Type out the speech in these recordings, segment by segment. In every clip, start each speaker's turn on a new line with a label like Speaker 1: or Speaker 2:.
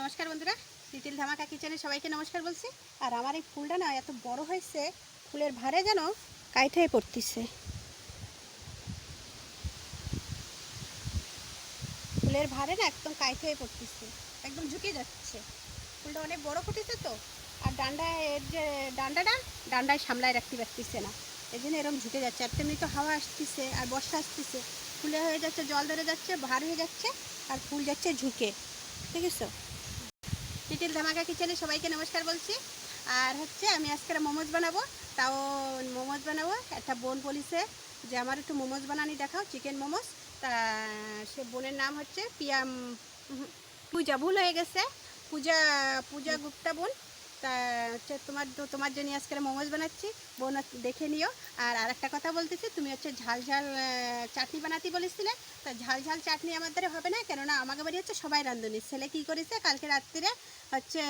Speaker 1: নমস্কার বন্ধুরা লিটিল ধামাকা কিচেনে সবাইকে নমস্কার বলছি। আর আমার এই ফুলটা না এত বড় হয়েছে, ফুলের ভারে যেন কাইট হয়ে পড়তিছে। ফুলের ভারে না একদম কাইট হয়ে পড়তিছে, একদম ঝুঁকে যাচ্ছে। ফুলটা অনেক বড় ফুটেছে তো, আর ডান্ডায় এর যে ডান্ডাটা, ডান্ডায় সামলায় রাখতে পারতেছে না। এই জন্য এরকম ঝুঁকে যাচ্ছে, আর তেমনি তো হাওয়া আসতেছে, আর বর্ষা আসতেছে। ফুলে হয়ে যাচ্ছে, জল ধরে যাচ্ছে ভার হয়ে যাচ্ছে, আর ফুল যাচ্ছে ঝুঁকে। ঠিক আছে লিটিল ধামাকা কিচেনে সবাইকে নমস্কার বলছি। আর হচ্ছে আমি আজকে মোমোজ বানাবো। তাও মোমোজ বানাবো। একটা বোন বলিছে যে, আমার একটু মোমোজ বানানি, দেখাও চিকেন মোমোজ। তা সে বোনের নাম হচ্ছে পিয়া পূজা, ভুল হয়ে গেছে। পূজা পূজা গুপ্তা বোন। তা হচ্ছে তোমার তোমার জন্য আজকে মোমোজ বানাচ্ছি। বোন, দেখে নিও। আর আরেকটা কথা বলতেছি, তুমি হচ্ছে ঝাল ঝাল চাটনি বানাতে বলেছিলে। তা ঝাল ঝাল চাটনি আমার দ্বারা হবে না, কেননা আমাকে বাড়ি হচ্ছে সবাই রান্ধুনি ছেলে কী করেছে, কালকে রাত্রিরে হচ্ছে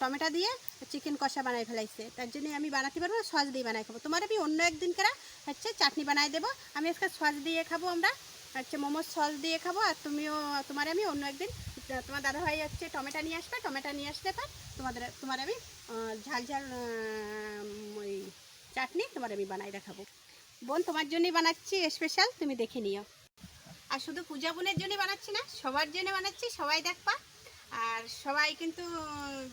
Speaker 1: টমেটো দিয়ে চিকেন কষা বানাই ফেলাইছে। তার জন্য আমি বানাতে পারব না, সস দিয়ে বানাই খাব। তোমার আমি অন্য একদিন করা হচ্ছে চাটনি বানাই দেবো। আমি আজকে সস দিয়ে খাব আমরা, হচ্ছে মোমোর সস দিয়ে খাব। আর তুমিও, তোমার আমি অন্য একদিন তোমার দাদাভাই হচ্ছে টমেটো নিয়ে আসবে, টমেটো নিয়ে আসলে পর তোমাদের, তোমার আমি ঝাল ঝাল ওই চাটনি তোমার আমি বানাই দেখাবো। বোন, তোমার জন্যই বানাচ্ছি স্পেশাল তুমি দেখে নিও। আর শুধু পূজা বোনের জন্য বানাচ্ছি না, সবার জন্য বানাচ্ছি, সবাই দেখবা। আর সবাই কিন্তু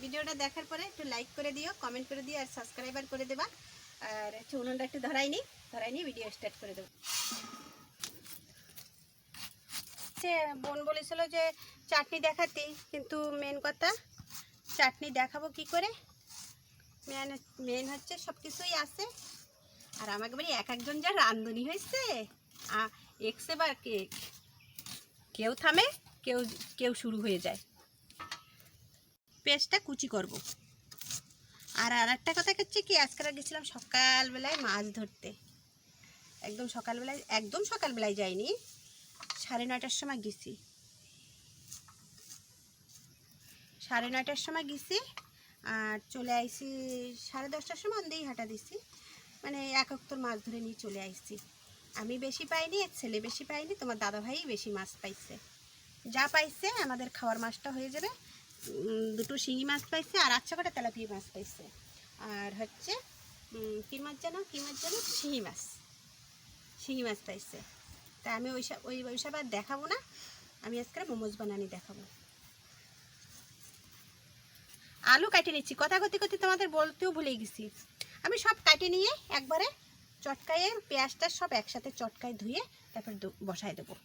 Speaker 1: ভিডিওটা দেখার পরে একটু লাইক করে দিও কমেন্ট করে দিও, আর সাবস্ক্রাইবার করে দেবা। আর হচ্ছে উনুনটা একটু ধরাই নি ধরাই নি ভিডিও স্টার্ট করে দেবো। সে বোন বলেছিল যে চাটনি দেখাতে, কিন্তু মেন কথা, চাটনি দেখাবো কি করে? মেন মেন হচ্ছে সব কিছুই আছে। আর আমাকে বলি, এক একজন যা রান্ধুনি হয়েছে এক্সে বার কেক কেউ থামে, কেউ কেউ শুরু হয়ে যায়। পেস্টটা কুচি করব। আর আর একটা কথা হচ্ছে কি, আজকে গেছিলাম সকালবেলায় মাছ ধরতে। একদম সকালবেলায় একদম সকালবেলায় যাইনি। সাড়ে নয়টার সময় গেছি। সাড়ে নয়টার সময় গেছি, আর চলে আইছি সাড়ে দশটার সময় অন্দেই হাঁটা দিছি। মানে এক অক্তর মাছ ধরে নিয়ে চলে আইছি। আমি বেশি পাইনি এর ছেলে বেশি পাইনি, তোমার দাদা ভাই বেশি মাছ পাইছে। যা পাইছে, আমাদের খাওয়ার মাছটা হয়ে যাবে। দুটো শিঙি মাছ পাইছে, আর আচ্ছা কটা তেলাপিয়া মাছ পাইছে। আর হচ্ছে কী মাছ যেন কী মাছ যেন শিঙি মাছ। শিঙি মাছ পাইছে। তা আমি ওই ওই ওইসব আর দেখাবো না। আমি আজকে মোমোজ বানানি দেখাবো। আলু কাটে নিচ্ছি। কথা করতে করতে তোমাদের বলতেও ভুলে গেছি। আমি সব কাটে নিয়ে একবারে চটকায়ে পেঁয়াজটা সব একসাথে চটকায় ধুয়ে তারপর বসায় দেবো।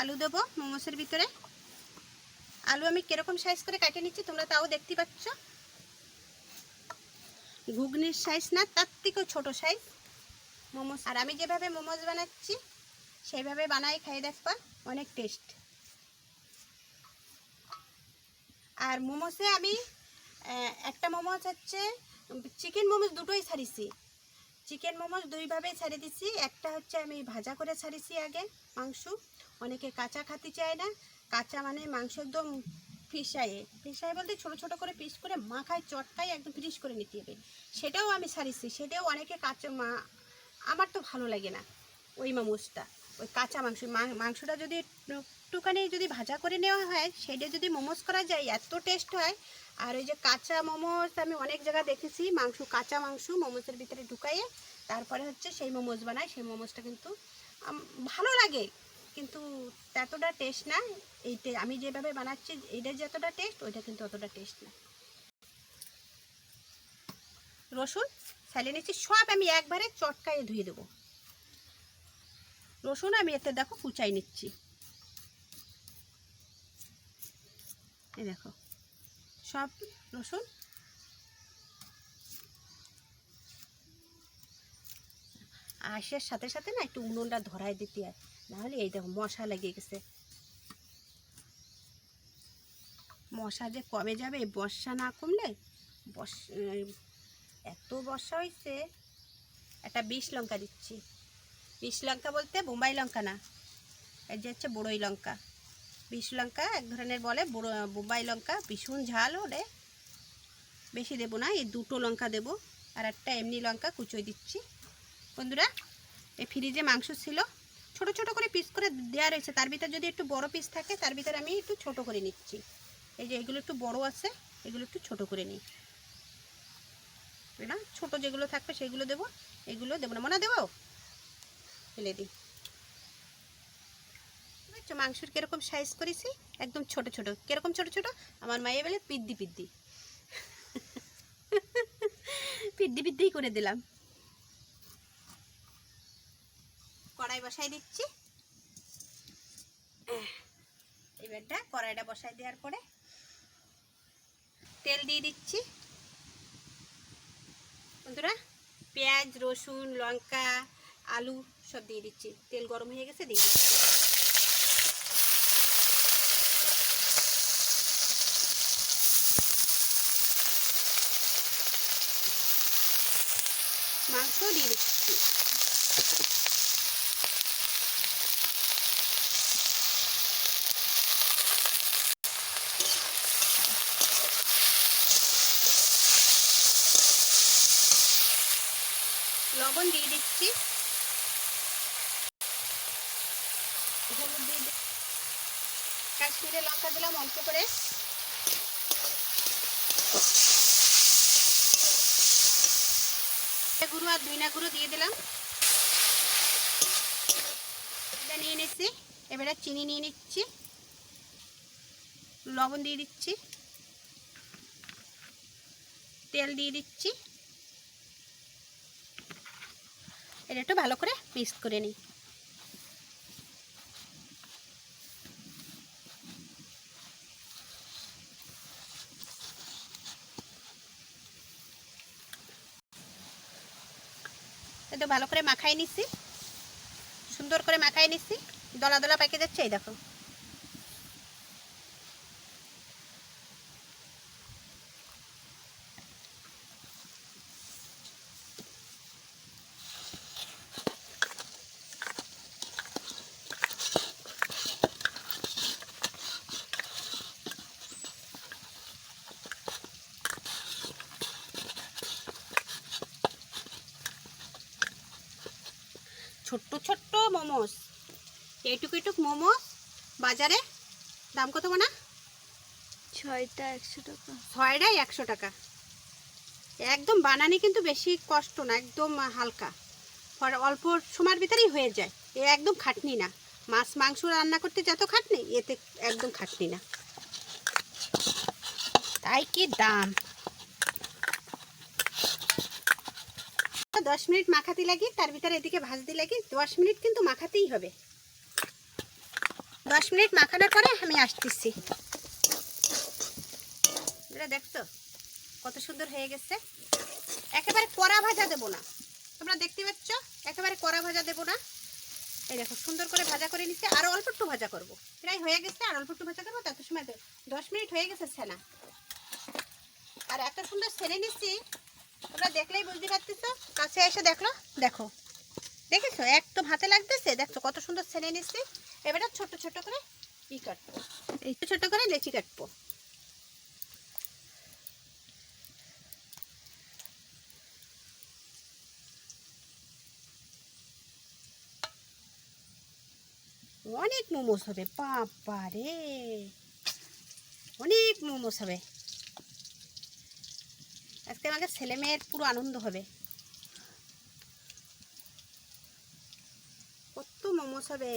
Speaker 1: আলু দেবো মোমোসের ভিতরে। আলু আমি কীরকম সাইজ করে কাটে নিচ্ছি তোমরা তাও দেখতে পাচ্ছ। ঘুগনির সাইজ না তার থেকেও ছোটো সাইজ মোমোস। আর আমি যেভাবে মোমোজ বানাচ্ছি সেইভাবে বানাই খাই দেখবা অনেক টেস্ট আর মোমোসে আমি একটা মোমোজ হচ্ছে চিকেন মোমোজ দুটোই ছাড়িছি। চিকেন মোমোজ দুইভাবে ছাড়ি দিছি। একটা হচ্ছে আমি ভাজা করে ছাড়িছি আগে মাংস। অনেকে কাঁচা খাতে চায় না। কাঁচা মানে মাংস একদম ফিসায়ে ফিসায়ে বলতে ছোট ছোট করে পিস করে মাখায়, চটকায়, একদম ফ্রিজ করে নিতে হবে। সেটাও আমি ছাড়িছি সেটাও অনেকে কাঁচা মা আমার তো ভালো লাগে না ওই মোমোসটা, ওই কাঁচা মাংস। মাংসটা যদি একটুখানি যদি ভাজা করে নেওয়া হয়, সেটা যদি মোমোস করা যায়, এত টেস্ট হয়। আর ওই যে কাঁচা মোমোস আমি অনেক জায়গায় দেখেছি, মাংস, কাঁচা মাংস মোমোসের ভিতরে ঢুকাইয়ে, তারপরে হচ্ছে সেই মোমোস বানায়। সেই মোমোসটা কিন্তু ভালো লাগে। কিন্তু এতটা টেস্ট না। এই আমি যেভাবে বানাচ্ছি, এইটা যতটা টেস্ট ওইটা কিন্তু অতটা টেস্ট না। রসুন সাইলে নিচ্ছি সব আমি একবারে চটকায়ে ধুয়ে দেবো। রসুন আমি এতে দেখো কুচাই নিচ্ছি। এই দেখো, সব রসুন। আসার সাথে সাথে না একটু উনুনটা ধরায় দিতে হয়। নাহলে এই দেখো মশা লেগে গেছে। মশা যে কবে যাবে? বর্ষা না কমলে বর্ষ এত বর্ষা হয়েছে একটা বিষ লঙ্কা দিচ্ছি। বিষ লঙ্কা বলতে বোম্বাই লঙ্কা না। এই যে হচ্ছে বড়ই লঙ্কা। বিষ লঙ্কা এক ধরনের বলে, বড় বোম্বাই লঙ্কা ভীষণ ঝাল ওরে। বেশি দেবো না, এই দুটো লঙ্কা দেবো। আর একটা এমনি লঙ্কা কুচোই দিচ্ছি। বন্ধুরা, এই ফ্রিজে মাংস ছিল। ছোট ছোট করে পিস করে দেওয়া রয়েছে। তার ভিতরে যদি একটু বড় পিস থাকে, তার ভিতরে আমি একটু ছোট করে নিচ্ছি। এই যে এগুলো একটু বড় আছে, এগুলো একটু ছোট করে নিই। না ছোট যেগুলো থাকবে সেগুলো দেবো, এগুলো দেবো না। মনে, দেবো? ফেলে দিই। মাংসের কীরকম সাইজ করেছি? একদম ছোট ছোট। কীরকম ছোট ছোট? আমার মায়ে বলে, পিদ্দি পিদ্দি। পিদ্দি পিদ্দি করে দিলাম। কড়াই বসাই দিচ্ছি। এবারটা কড়াইটা বসাই দেওয়ার পরে তেল দিয়ে দিচ্ছি। বন্ধুরা, পেঁয়াজ, রসুন, লঙ্কা, আলু সব দিয়ে দিচ্ছি। তেল গরম হয়ে গেছে, দিয়ে দিচ্ছি। মাংস দিয়ে দিচ্ছি। লবণ দিয়ে দিচ্ছি। হলুদ দিয়ে কাশ্মীরে লঙ্কা দিলাম অল্প করে। গুঁড়ো আর দুইনা গুঁড়ো দিয়ে দিলাম। এটা নিয়ে নিচ্ছি। এবারে চিনি নিয়ে নিচ্ছি। লবণ দিয়ে দিচ্ছি। তেল দিয়ে দিচ্ছি। এটা একটু ভালো করে মিক্স করে নিই। ভালো করে মাখাই নিচ্ছি। সুন্দর করে মাখাই নিচ্ছি। দলা দলা পাকে যাচ্ছে, এই দেখো ছোট্ট ছোট্ট মোমোস। এইটুকু এইটুক মোমোস বাজারে দাম কত না
Speaker 2: ছয়টা একশো টাকা।
Speaker 1: ছয়টাই একশো টাকা। একদম বানানি কিন্তু বেশি কষ্ট না একদম হালকা। অল্প সময়ের ভিতরেই হয়ে যায়। এ একদম খাটনি না। মাছ মাংস রান্না করতে যত খাটনি এতে একদম খাটনি না। তাই কি দাম? দশ মিনিট মাখাতে লাগি তার ভিতরে এদিকে ভাজতে লাগি দশ মিনিট কিন্তু মাখাতেই হবে। দশ মিনিট মাখানোর পরে আমি আসতেছি। এটা দেখছ? কত সুন্দর হয়ে গেছে। একেবারে কড়া ভাজা দেবো না। তোমরা দেখতে পাচ্ছ? একেবারে কড়া ভাজা দেবো না। এই দেখো, সুন্দর করে ভাজা করে নিচ্ছে। আর অল্প একটু ভাজা করব। প্রায় হয়ে গেছে, আর অল্প একটু ভাজা করব, তত সময় দশ মিনিট হয়ে গেছে সেনা আর এত সুন্দর সেরে নিচ্ছি। তোমরা দেখলেই বুঝতে পারতেছো। কাছে এসে দেখল, দেখো। দেখেছ? এক তো ভাতে লাগতেছে। দেখছ? কত সুন্দর সেরে নিচ্ছি। এবারে ছোট ছোট করে ই কাটবো। এই ছোট করে লেচি কাটবো। অনেক মোমোস হবে। বাবা রে! অনেক মোমোস হবে। আজকে আমাকে ছেলে মেয়ের পুরো আনন্দ হবে। কত মোমোস হবে।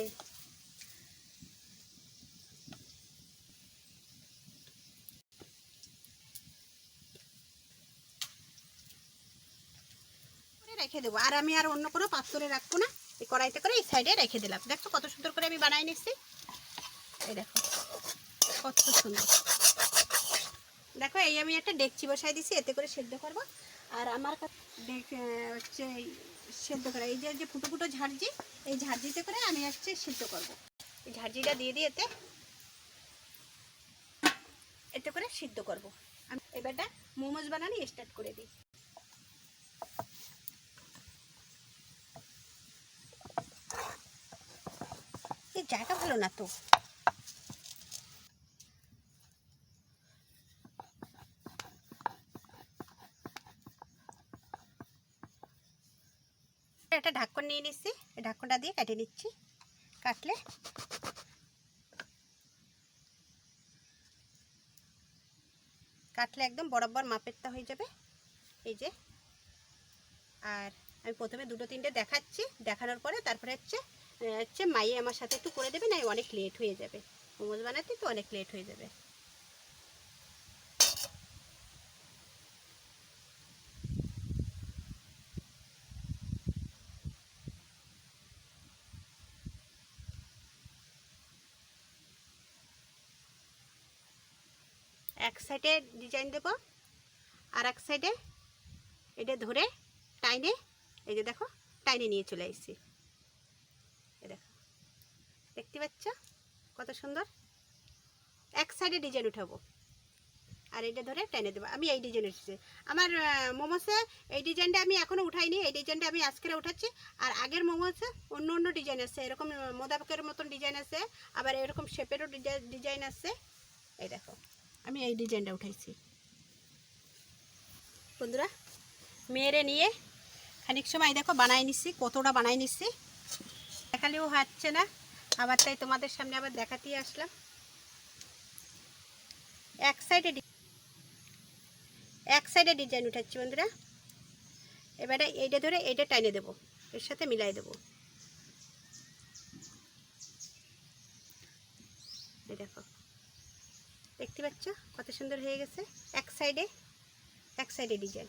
Speaker 1: রেখে দেবো। আর আমি আর অন্য কোনো পাত্রে রাখব না। এই কড়াইতে করে এই সাইডে রেখে দিলাম। দেখো কত সুন্দর করে আমি বানাই নিচ্ছি? এই দেখো, কত সুন্দর। দেখো, এই আমি একটা ডেকচি বসাই দিছি, এতে করে সেদ্ধ করব। আর আমার হচ্ছে সেদ্ধ করা, এই যে ফুটো ফুটো ঝাড়জি এই ঝাড়জিতে করে আমি হচ্ছে সেদ্ধ করব। ঝাড়জিটা দিয়ে দিয়ে এতে এতে করে সিদ্ধ করব। আমি এবারটা মোমোজ বানানো স্টার্ট করে দিই। জায়গা ভালো না তো? একটা ঢাকন নিয়ে নিচ্ছি। ঢাকনটা দিয়ে কেটে নিচ্ছি। কাটলে কাটলে একদম বরাবর মাপেরটা হয়ে যাবে। এই যে। আর আমি প্রথমে দুটো তিনটে দেখাচ্ছি। দেখানোর পরে তারপরে হচ্ছে হচ্ছে মাইয়ে আমার সাথে একটু করে দেবে, না অনেক লেট হয়ে যাবে। মোমোজ বানাতে তো অনেক লেট হয়ে যাবে। এক সাইডে ডিজাইন দেব, আর এক সাইডে এটা ধরে টাইনে, এই যে দেখো, টাইনে নিয়ে চলে এসেছি দেখো, দেখতে পাচ্ছ কত সুন্দর? এক সাইডে ডিজাইন উঠাবো, আর এটা ধরে টাইনে দেবো। আমি এই ডিজাইন উঠেছি। আমার মোমোসে এই ডিজাইনটা আমি এখনও উঠাইনি, এই ডিজাইনটা আমি আজকে উঠাচ্ছি। আর আগের মোমোসে অন্য অন্য ডিজাইন আছে, এরকম মোদাবকের মতন ডিজাইন আছে, আবার এরকম শেপেরও ডিজাইন আছে। এই দেখো। আমি এই ডিজাইনটা উঠাইছি। বন্ধুরা মেয়েরে নিয়ে খানিক সময় দেখো বানাই নিচ্ছি কতটা বানাই নিচ্ছি দেখালেও হচ্ছে না, আবার তাই তোমাদের সামনে আবার দেখাতেই আসলাম। এক সাইডে এক সাইডে ডিজাইন উঠাচ্ছি বন্ধুরা। এবারে এইটা ধরে এইটা টাইনে দেবো, এর সাথে মিলাই দেবো। দেখো। দেখতে পাচ্ছ? কত সুন্দর হয়ে গেছে। এক সাইডে এক সাইডে ডিজাইন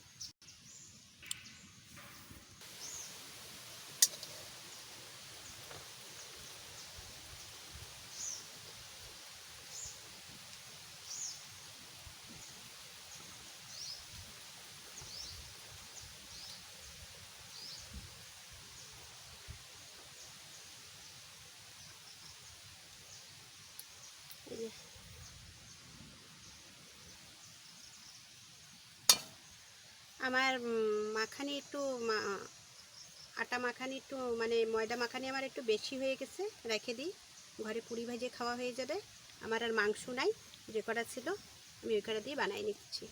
Speaker 1: এই যে আমার মাখানি একটু আটা মাখানি একটু মানে ময়দা মাখানি আমার একটু বেশি হয়ে গেছে, রেখে দিই। ঘরে পুরি ভাজে খাওয়া হয়ে যাবে। আমার আর মাংস নাই, যে কটা ছিল, আমি ওই কটা দিয়ে বানাই নিচ্ছি।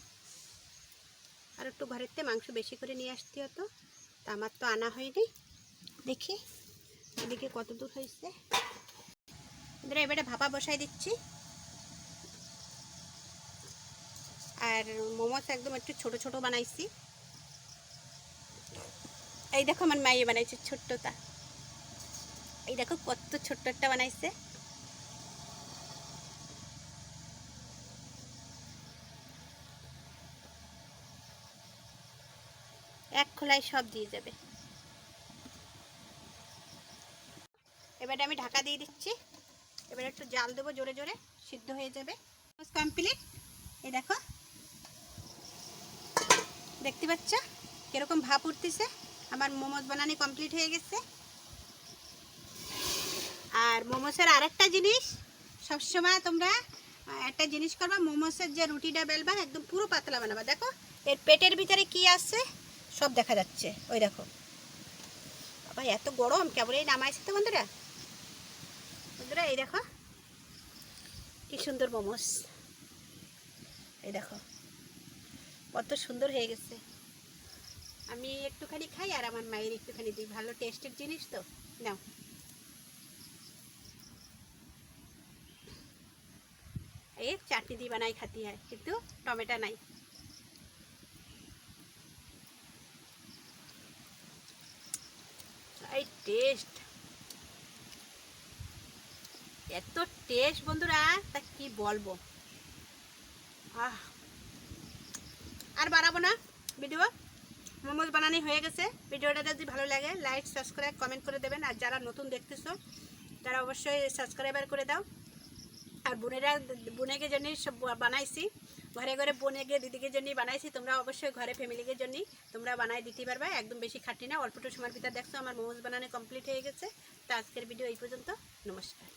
Speaker 1: আর একটু থেকে মাংস বেশি করে নিয়ে আসতে হতো, তা আমার তো আনা হয়নি। দেখি, এদিকে কত দূর হয়েছে। এবারে এবারে ভাপা বসাই দিচ্ছি। আর মোমোস একদম একটু ছোট ছোট বানাইছি। এই দেখো আমার মাইয়ে বানাইছে ছোট্টটা। এই দেখো কত ছোট্ট একটা বানাইছে। এক খোলায় সব দিয়ে যাবে। এবারে আমি ঢাকা দিয়ে দিচ্ছি। এবারে একটু জাল দেবো জোরে জোরে, সিদ্ধ হয়ে যাবে। কমপ্লিট এই দেখো। দেখতে পাচ্ছ? কীরকম ভাপ উঠতেছে। আমার মোমোজ বানানি কমপ্লিট হয়ে গেছে। আর মোমোসের আরেকটা জিনিস, সবসময় তোমরা একটা জিনিস করবা, মোমোসের যে রুটিটা বেলবা, একদম পুরো পাতলা বানাবা। দেখো, এর পেটের ভিতরে কি আছে, সব দেখা যাচ্ছে। ওই দেখো। বাবা, এত গরম কেবলই নামাইছে তো বন্ধুরা। বন্ধুরা, এই দেখো, কি সুন্দর মোমোস। এই দেখো, কত সুন্দর হয়ে গেছে। আমি একটুখানি খাই আর আমার মায়ের একটুখানি দিই ভালো টেস্টের জিনিস তো। নাও। এই চাটনি দিয়ে বানাই খাতি হয় কিন্তু টমেটো নাই। এই টেস্ট এত টেস্ট বন্ধুরা, তা কি বলব? আহ। আর বাড়াবো না ভিডিও মোমোজ বানানি হয়ে গেছে। ভিডিওটা যদি ভালো লাগে লাইক সাবস্ক্রাইব কমেন্ট করে দেবেন। আর যারা নতুন দেখতেছো, তারা অবশ্যই সাবস্ক্রাইবার করে দাও। আর বোনেরা, বোনেকে জন্য সব বানাইছি। ঘরে ঘরে বোনেকে, দিদিকে জন্য বানাইছি। তোমরা অবশ্যই ঘরে ফ্যামিলিকে জন্য তোমরা বানাই দিতে পারবে। একদম বেশি খাটি না অল্পটু সময়ের ভিতর দেখছ, আমার মোমোজ বানানো কমপ্লিট হয়ে গেছে। তো আজকের ভিডিও এই পর্যন্ত। নমস্কার।